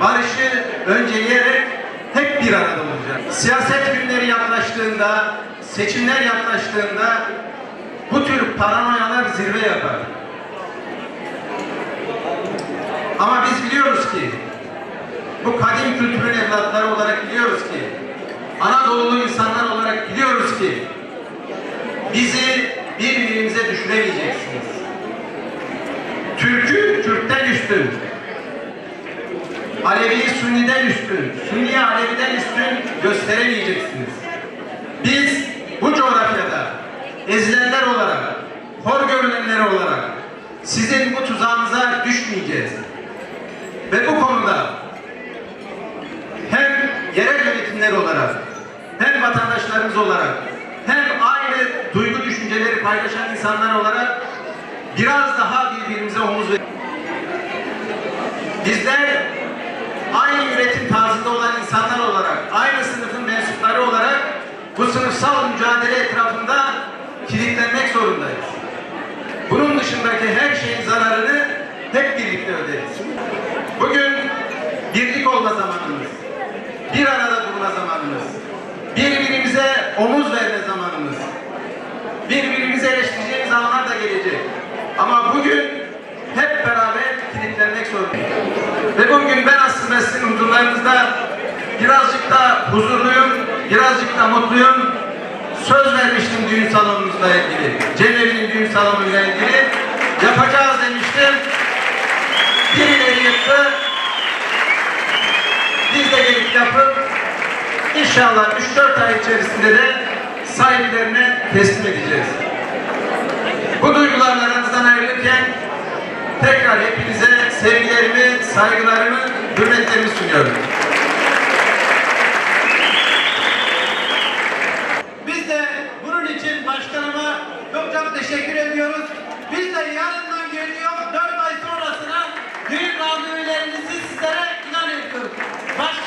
barışı önceleyerek hep bir arada olacak. Siyaset günleri yaklaştığında, seçimler yaklaştığında bu tür paranoyalar zirve yapar. Ama biz biliyoruz ki bu kadim kültürün evlatları olarak biliyoruz ki Anadolu'lu insanlar olarak biliyoruz ki bizi birbirimize düşüremeyeceksiniz. Türk'ü Türk'ten üstün. Alevi'yi Sünni'den üstün. Sünni'yi Alevi'den üstün gösteremeyeceksiniz. Biz bu coğrafyada ezilenler olarak, hor görülenler olarak sizin bu tuzağınıza düşmeyeceğiz. Ve bu konuda hem yerel yönetimler olarak, hem vatandaşlarımız olarak, hem aynı duygu düşünceleri paylaşan insanlar olarak biraz daha birbirimize omuz ver. Bizler aynı üretim tarzında olan insanlar olarak, aynı sınıfın mensupları olarak bu sınıfsal mücadele etrafında kilitlenmek zorundayız. Bunun dışındaki her şeyin zararını hep birlikte öderiz. Bugün birlik olma zamanımız, bir arada durma zamanımız, birbirimize omuz verme zamanımız, birbirimizi eleştireceğimiz anlar da gelecek. Ama bugün hep beraber kilitlenmek zorundayız. Ve bugün ben aslında sizin huzurlarınızda birazcık da huzurluyum, birazcık da mutluyum. Söz vermiştim düğün salonumuzla ilgili, Cemre'nin düğün salonuyla ilgili. Yapacağız demiştim. Birileri yıktı. Biz de gelip yapıp inşallah 3-4 ay içerisinde de sahiplerine teslim edeceğiz. Bu duygularla aranızdan ayrılırken tekrar hepinize sevgilerimi, saygılarımı, hürmetlerimi sunuyorum. Biz de bunun için başkanıma çok çok teşekkür ediyoruz. Biz de yarından geliyor, dört ay sonrasına düğün randevularınızı sizlere inan ediyoruz. Başkan